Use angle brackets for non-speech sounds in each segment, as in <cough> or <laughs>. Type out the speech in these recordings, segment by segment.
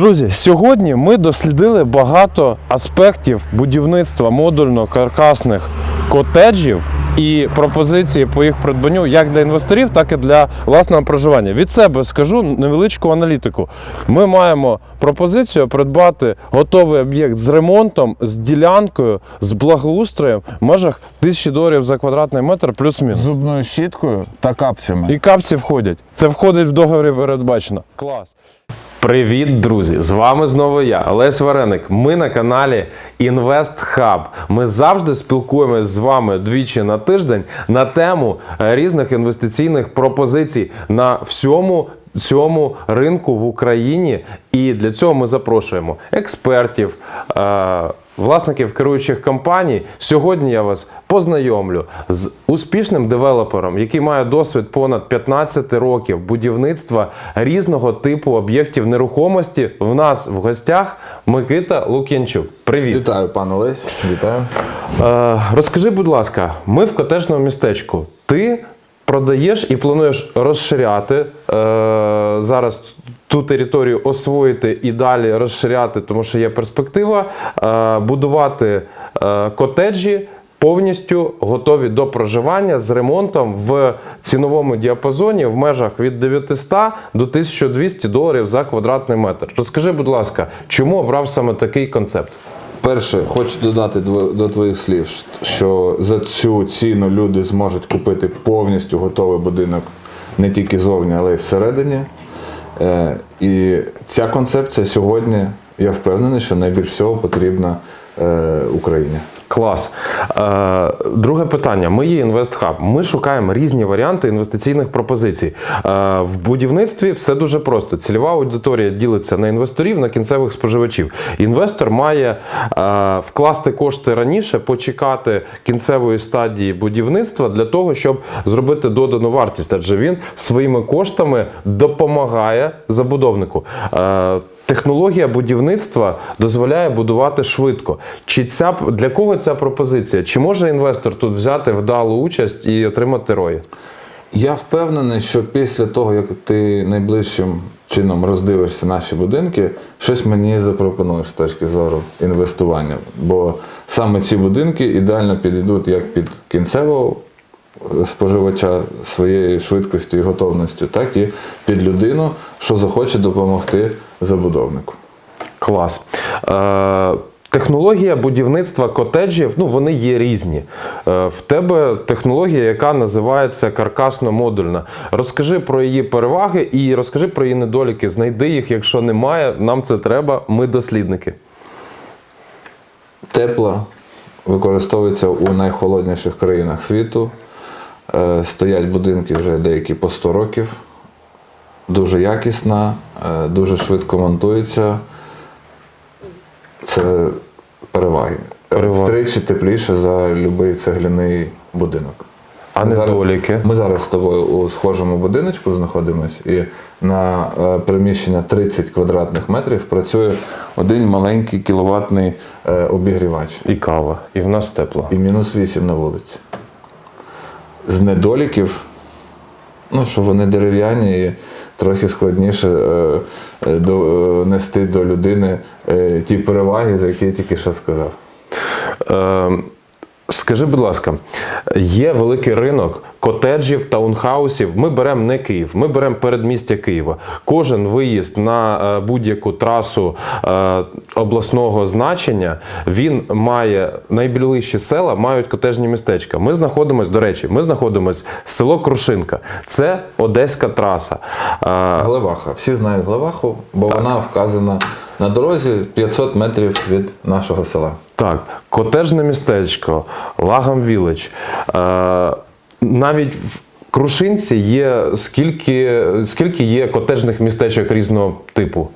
Друзі, сьогодні ми дослідили багато аспектів будівництва модульно-каркасних котеджів і пропозиції по їх придбанню як для інвесторів, так і для власного проживання. Від себе скажу невеличку аналітику. Ми маємо пропозицію придбати готовий об'єкт з ремонтом, з ділянкою, з благоустроєм в межах 1000 доларів за квадратний метр плюс-мінус. Зубною щіткою та капцями. І капці входять. Це входить в договорі передбачено. Клас. Привіт, друзі! З вами знову я, Олесь Вареник. Ми на каналі Invest Hub. Ми завжди спілкуємось з вами двічі на тиждень на тему е, різних інвестиційних пропозицій на всьому цьому ринку в Україні. І для цього ми запрошуємо експертів. Власників керуючих компаній, сьогодні я вас познайомлю з успішним девелопером, який має досвід понад 15 років будівництва різного типу об'єктів нерухомості. В нас в гостях Микита Лук'янчук. Привіт. Вітаю, пан Олесь. Вітаю. Е, розкажи, будь ласка, ми в котежному містечку. Ти продаєш і плануєш розширяти е, зараз ту територію освоїти і далі розширяти, тому що є перспектива е, будувати е, котеджі. Повністю готові до проживання з ремонтом в ціновому діапазоні в межах від 900 до 1200 доларів за квадратний метр. Розкажи, будь ласка, чому обрав саме такий концепт? Перше, хочу додати до твоїх слів, що за цю ціну люди зможуть купити повністю готовий будинок не тільки зовні, але й всередині. Е, І ця концепція сьогодні, я впевнений, що найбільш всього потрібна Україні. Клас. Е, друге питання. Ми є InvestHub. Ми шукаємо різні варіанти інвестиційних пропозицій. Е, в будівництві все дуже просто. Цільова аудиторія ділиться на інвесторів, на кінцевих споживачів. Інвестор має е, вкласти кошти раніше, почекати кінцевої стадії будівництва для того, щоб зробити додану вартість, адже він своїми коштами допомагає забудовнику. Технологія будівництва дозволяє будувати швидко. Чи ця для кого ця пропозиція? Чи може інвестор тут взяти вдалу участь і отримати рої? Я впевнений, що після того, як ти найближчим чином роздивишся наші будинки, щось мені запропонуєш з точки зору інвестування. Бо саме ці будинки ідеально підійдуть як під кінцевого споживача своєю швидкістю і готовністю, так і під людину, що захоче допомогти забудовнику. Клас. Е, технологія будівництва котеджів, ну вони є різні. Е, в тебе технологія, яка називається каркасно-модульна. Розкажи про її переваги і розкажи про її недоліки. Знайди їх, якщо немає, нам це треба. Ми дослідники. Тепла використовується у найхолодніших країнах світу. Е, Стоять будинки вже деякі по 100 років. Дуже якісна, е, дуже швидко монтується. Це переваги. Переваги. Втричі тепліше за будь-який цегляний будинок. А Ми зараз- недоліки? Ми зараз з тобою у схожому будиночку знаходимося, і на е, приміщення 30 квадратних метрів працює один маленький кіловатний обігрівач І кава, і в нас тепло. і мінус 8 на вулиці. З недоліків, ну, що вони дерев'яні і трохи складніше е, е, до, е, до людини е, ті переваги, за які я тільки що сказав. Е, Скажи, будь ласка, є великий ринок котеджів, таунхаусів. Ми беремо не Київ, ми беремо передмістя Києва. Кожен виїзд на е, будь-яку трасу е, обласного значення він має найближчі села, мають котежні містечка. Ми знаходимося, до речі, ми знаходимося село Крушинка. Це Одеська траса. Е, Глеваха. Всі знають Глеваху, бо вона вказана на дорозі 500 метрів від нашого села. Так, котежне містечко, Лагам Вілич. Е, навіть в Крушинці є скільки, скільки є котежних містечок різного типу.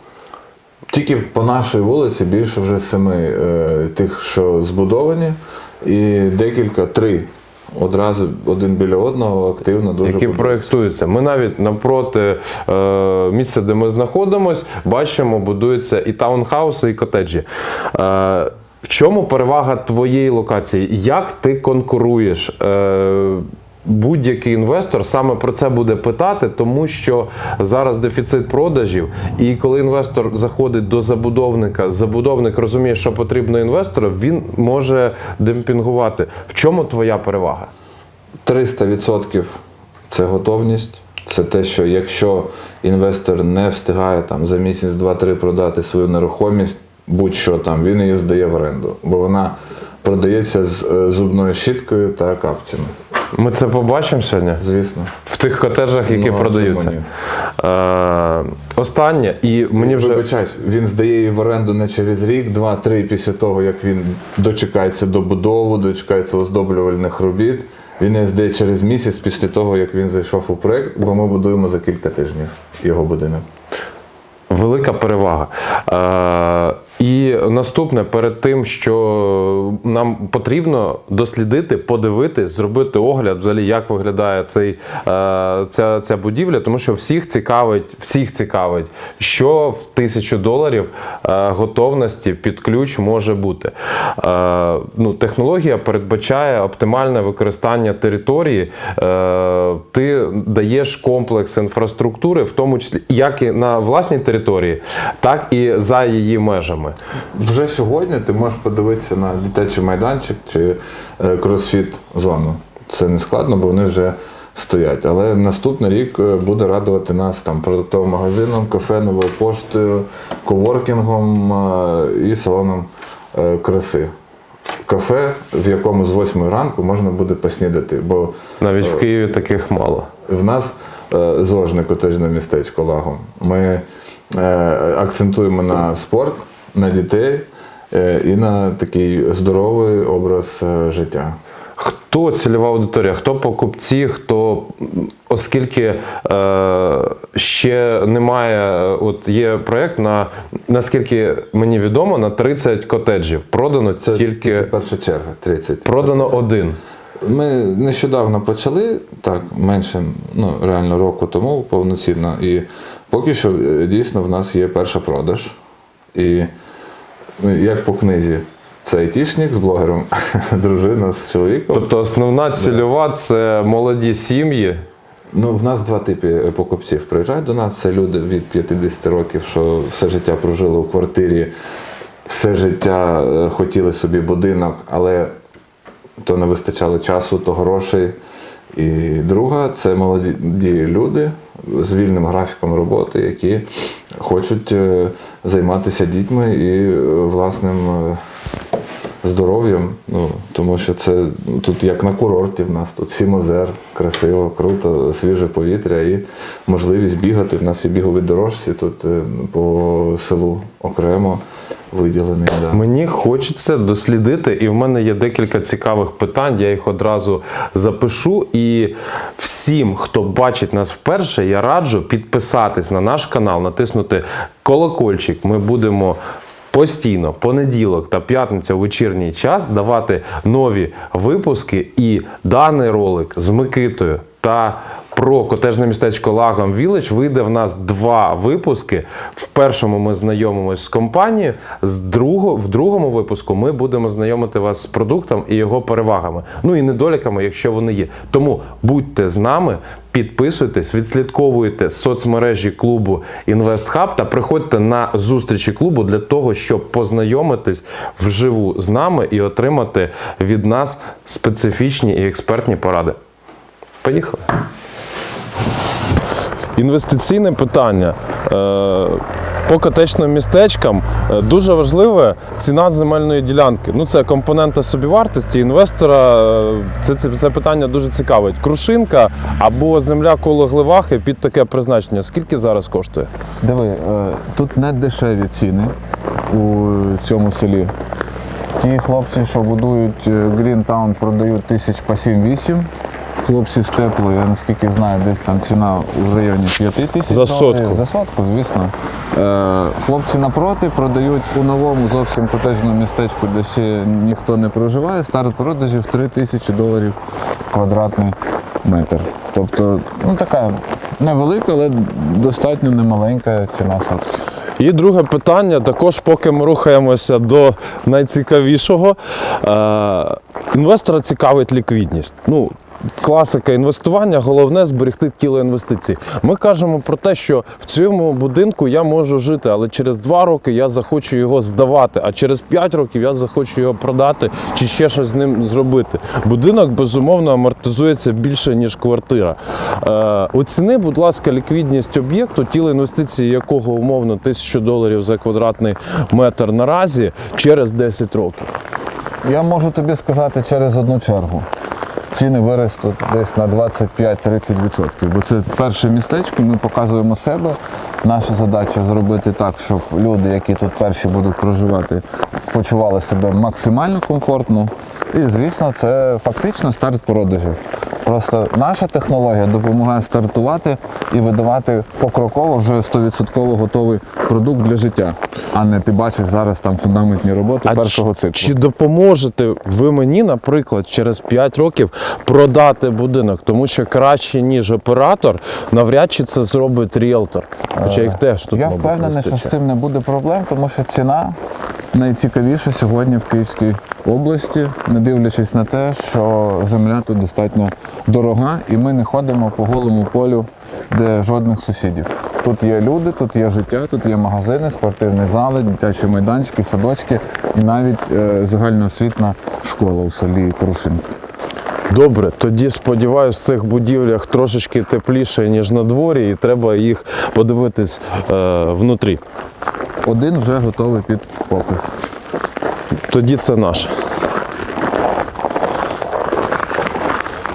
Тільки по нашій вулиці більше вже семи е, тих, що збудовані, і декілька, три одразу один біля одного активно дуже які проєктуються. Ми навіть навпроти е, місця, де ми знаходимося, бачимо, будуються і таунхауси, і котеджі. Е, в чому перевага твоєї локації? Як ти конкуруєш? Е, будь-який інвестор саме про це буде питати, тому що зараз дефіцит продажів, і коли інвестор заходить до забудовника, забудовник розуміє, що потрібно інвестору, він може демпінгувати. В чому твоя перевага? 300% це готовність. Це те, що якщо інвестор не встигає там за місяць, два-три продати свою нерухомість, будь-що там, він її здає в оренду, бо вона продається з е, зубною щіткою та капцями. Ми це побачимо сьогодні Звісно. в тих котеджах, які Ну, продаються. Е, останнє, і мені вже Вибачаюсь, він здає її в оренду не через рік, два-три після того, як він дочекається добудову, дочекається оздоблювальних робіт. Він її здає через місяць після того, як він зайшов у проєкт, бо ми будуємо за кілька тижнів його будинок. Велика перевага. Е, і наступне перед тим, що нам потрібно дослідити, подивитись, зробити огляд, взагалі, як виглядає цей, е, ця, ця будівля, тому що всіх цікавить, всіх цікавить, що в тисячу доларів е, готовності під ключ може бути. Е, ну, технологія передбачає оптимальне використання території. Ти даєш комплекс інфраструктури, в тому числі як і на власній території, так і за її межами. Вже сьогодні ти можеш подивитися на дитячий майданчик чи е, кросфіт зону. Це не складно, бо вони вже стоять. Але наступний рік е, буде радувати нас там продуктовим магазином, кафе, новою поштою, коворкінгом е, і салоном краси. Кафе, в якому з 8 ранку можна буде поснідати, бо Навіть в Києві таких мало. в нас зожне котежне містечко Лагом. Ми акцентуємо на спорт, на дітей е, і на такий здоровий образ е, життя. Хто цільова аудиторія? Хто покупці, хто оскільки е, ще немає, е, от є проєкт на наскільки мені відомо, на 30 котеджів. Продано Це тільки перша черга, 30. продано один. Ми нещодавно почали, так, менше ну, реально року тому повноцінно. І поки що дійсно в нас є перша продаж. І ну, як по книзі, це айтішник з блогером, <laughs> дружина з чоловіком. Тобто основна цільова це молоді сім'ї. Ну, в нас два типи покупців приїжджають до нас. Це люди від 50 років, що все життя прожили у квартирі, все життя е, хотіли собі будинок, але то не вистачало часу, то грошей. І друга це молоді люди з вільним графіком роботи, які хочуть е, займатися дітьми і е, власним е, здоров'ям. Ну, тому що це ну, тут як на курорті в нас, тут сім озер, красиво, круто, свіже повітря і можливість бігати. В нас є бігові дорожці тут по селу окремо виділений. Да. Мені хочеться дослідити, і в мене є декілька цікавих питань. Я їх одразу запишу. І всім, хто бачить нас вперше, я раджу підписатись на наш канал, натиснути колокольчик. Ми будемо. Постійно, понеділок та п'ятниця у вечірній час давати нові випуски, і даний ролик з Микитою та про котежне містечко Лагом Вілич вийде в нас два випуски. В першому ми знайомимось з компанією, з друго, в другому випуску ми будемо знайомити вас з продуктом і його перевагами, ну і недоліками, якщо вони є. Тому будьте з нами, підписуйтесь, відслідковуйте соцмережі клубу InvestHub та приходьте на зустрічі клубу для того, щоб познайомитись вживу з нами і отримати від нас специфічні і експертні поради. Поїхали. Інвестиційне питання. Е, По котечним містечкам е, дуже важливе ціна земельної ділянки. Ну, це компонента собівартості інвестора. е, Це, це, це питання дуже цікавить. Крушинка або земля коло Гливахи під таке призначення. Скільки зараз коштує? Диви, тут не дешеві ціни у цьому селі. Ті хлопці, що будують Greentown, продають тисяч по 7-8. Хлопці з тепло, я наскільки знаю, десь там ціна в районі 5 тисяч. За сотку. За сотку, звісно. Е, хлопці напроти продають у новому зовсім котежному містечку, де ще ніхто не проживає, старт продажів 3 тисячі доларів квадратний метр. Тобто, ну така невелика, але достатньо немаленька ціна сотки. І друге питання, також поки ми рухаємося до найцікавішого. Е, інвестора цікавить ліквідність. Ну, класика інвестування, головне зберегти тіло інвестицій. Ми кажемо про те, що в цьому будинку я можу жити, але через два роки я захочу його здавати, а через п'ять років я захочу його продати чи ще щось з ним зробити. Будинок безумовно амортизується більше ніж квартира. Е, оціни, будь ласка, ліквідність об'єкту, тіло інвестиції якого умовно 1000 доларів за квадратний метр наразі через 10 років. Я можу тобі сказати через одну чергу. Ціни виростуть десь на 25-30%. Бо це перше містечко, ми показуємо себе. Наша задача зробити так, щоб люди, які тут перші будуть проживати, почували себе максимально комфортно. І, звісно, це фактично старт продажів. Просто наша технологія допомагає стартувати і видавати покроково вже 100% готовий продукт для життя. А не ти бачиш зараз там фундаментні роботи першого циклу. Чи допоможете ви мені, наприклад, через 5 років продати будинок? Тому що краще, ніж оператор, навряд чи це зробить ріелтор. Хоча їх теж тут Я мабуть, впевнений, що з цим не буде проблем, тому що ціна найцікавіша сьогодні в Київській області, не дивлячись на те, що земля тут достатньо дорога, і ми не ходимо по голому полю, де жодних сусідів. Тут є люди, тут є життя, тут є магазини, спортивні зали, дитячі майданчики, садочки і навіть е, загальноосвітна школа у селі Крушинка. Добре, тоді сподіваюся, в цих будівлях трошечки тепліше, ніж на дворі, і треба їх подивитись е, внутрі. Один вже готовий під попис. Тоді це наше.